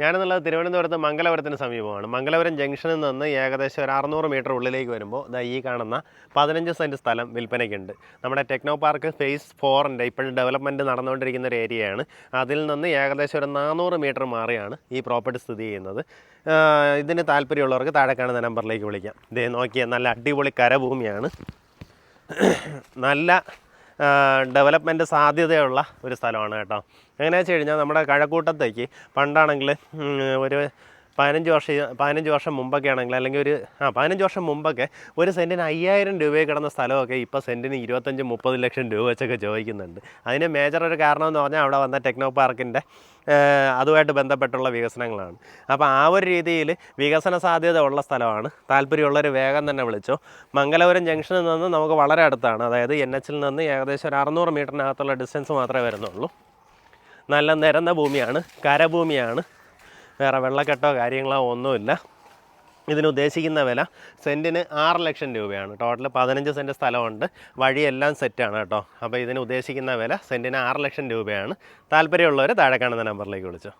ഞാനെന്നുള്ളത് തിരുവനന്തപുരത്ത് മംഗലപുരത്തിന് സമീപമാണ്. മംഗലപുരം ജംഗ്ഷനിൽ നിന്ന് ഏകദേശം ഒരു അറുന്നൂറ് മീറ്റർ ഉള്ളിലേക്ക് വരുമ്പോൾ ദാ ഈ കാണുന്ന പതിനഞ്ച് സെന്റ് സ്ഥലം വിൽപ്പനയ്ക്കുണ്ട്. നമ്മുടെ ടെക്നോ പാർക്ക് ഫേസ് ഫോറിന്റെ ഇപ്പോഴും ഡെവലപ്മെന്റ് നടന്നുകൊണ്ടിരിക്കുന്ന ഒരു ഏരിയയാണ്. അതിൽ നിന്ന് ഏകദേശം ഒരു നാനൂറ് മീറ്റർ മാറിയാണ് ഈ പ്രോപ്പർട്ടി സ്ഥിതി ചെയ്യുന്നത്. ഇതിന് താല്പര്യമുള്ളവർക്ക് താഴെ കാണുന്ന നമ്പറിലേക്ക് വിളിക്കാം. ഇതേ നോക്കിയാൽ നല്ല അടിപൊളി കരഭൂമിയാണ്. നല്ല ഡെവലപ്മെന്റ് സാധ്യതയുള്ള ഒരു സ്ഥലമാണ് കേട്ടോ. എങ്ങനെയാണെന്ന് വെച്ച് കഴിഞ്ഞാൽ നമ്മുടെ കഴക്കൂട്ടത്തേക്ക് പണ്ടാണെങ്കിൽ ഒരു പതിനഞ്ച് വർഷം പതിനഞ്ച് വർഷം മുമ്പൊക്കെ ആണെങ്കിൽ അല്ലെങ്കിൽ ഒരു ആ പതിനഞ്ച് വർഷം മുമ്പൊക്കെ ഒരു സെന്റിന് അയ്യായിരം രൂപയെ കിടന്ന സ്ഥലമൊക്കെ ഇപ്പോൾ സെന്റിന് ഇരുപത്തഞ്ച് മുപ്പത് ലക്ഷം രൂപ വെച്ചൊക്കെ ചോദിക്കുന്നുണ്ട്. അതിന് മേജർ ഒരു കാരണം എന്ന് പറഞ്ഞാൽ അവിടെ വന്ന ടെക്നോ പാർക്കിന്റെ അതുമായിട്ട് ബന്ധപ്പെട്ടുള്ള വികസനങ്ങളാണ്. അപ്പോൾ ആ ഒരു രീതിയിൽ വികസന സാധ്യത ഉള്ള സ്ഥലമാണ്. താല്പര്യമുള്ളവർ വേഗം തന്നെ വിളിച്ചോ. മംഗലപുരം ജംഗ്ഷനിൽ നിന്ന് നമുക്ക് വളരെ അടുത്താണ്. അതായത് എൻ എച്ചിൽ നിന്ന് ഏകദേശം ഒരു അറുന്നൂറ് മീറ്ററിനകത്തുള്ള ഡിസ്റ്റൻസ് മാത്രമേ വരുന്നുള്ളൂ. നല്ല നിരന്ന ഭൂമിയാണ് കരഭൂമിയാണ്. വേറെ വെള്ളക്കെട്ടോ കാര്യങ്ങളോ ഒന്നുമില്ല. ഇതിന് ഉദ്ദേശിക്കുന്ന വില സെന്റിന് ആറ് ലക്ഷം രൂപയാണ്. ടോട്ടൽ പതിനഞ്ച് സെന്റ് സ്ഥലമുണ്ട്. വഴിയെല്ലാം സെറ്റാണ് കേട്ടോ. അപ്പോൾ ഇതിന് ഉദ്ദേശിക്കുന്ന വില സെന്റിന് ആറ് ലക്ഷം രൂപയാണ്. താല്പര്യമുള്ളവർ താഴെ കാണുന്ന നമ്പറിലേക്ക് വിളിച്ചോ.